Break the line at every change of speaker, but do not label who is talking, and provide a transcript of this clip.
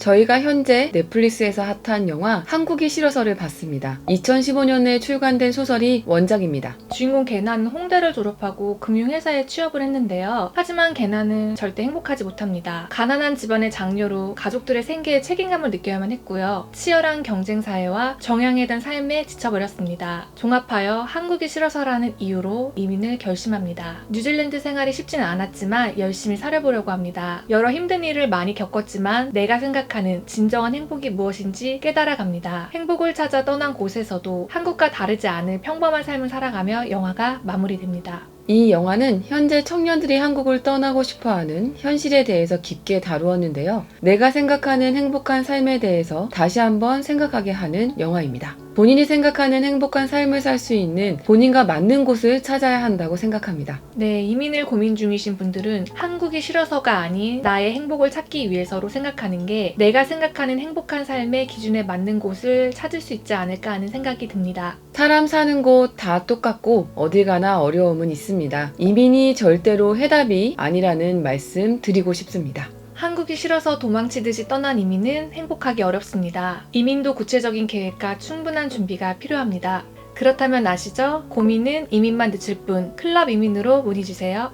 저희가 현재 넷플릭스에서 핫한 영화 한국이 싫어서를 봤습니다. 2015년에 출간된 소설이 원작입니다.
주인공 개나는 홍대를 졸업하고 금융회사에 취업을 했는데요. 하지만 개나는 절대 행복하지 못합니다. 가난한 집안의 장녀로 가족들의 생계에 책임감을 느껴야만 했고요. 치열한 경쟁 사회와 정향에 대한 삶에 지쳐버렸습니다. 종합하여 한국이 싫어서라는 이유로 이민을 결심합니다. 뉴질랜드 생활이 쉽지는 않았지만 열심히 살아보려고 합니다. 여러 힘든 일을 많이 겪었지만 내가 생각 하는 진정한 행복이 무엇인지 깨달아갑니다. 행복을 찾아 떠난 곳에서도 한국과 다르지 않은 평범한 삶을 살아가며 영화가 마무리됩니다.
이 영화는 현재 청년들이 한국을 떠나고 싶어 하는 현실에 대해서 깊게 다루었는데요. 내가 생각하는 행복한 삶에 대해서 다시 한번 생각하게 하는 영화입니다. 본인이 생각하는 행복한 삶을 살 수 있는 본인과 맞는 곳을 찾아야 한다고 생각합니다.
네, 이민을 고민 중이신 분들은 한국이 싫어서가 아닌 나의 행복을 찾기 위해서로 생각하는 게 내가 생각하는 행복한 삶의 기준에 맞는 곳을 찾을 수 있지 않을까 하는 생각이 듭니다.
사람 사는 곳 다 똑같고 어딜 가나 어려움은 있습니다. 이민이 절대로 해답이 아니라는 말씀 드리고 싶습니다.
한국이 싫어서 도망치듯이 떠난 이민은 행복하기 어렵습니다. 이민도 구체적인 계획과 충분한 준비가 필요합니다. 그렇다면 아시죠? 고민은 이민만 늦출 뿐 클럽 이민으로 문의 주세요.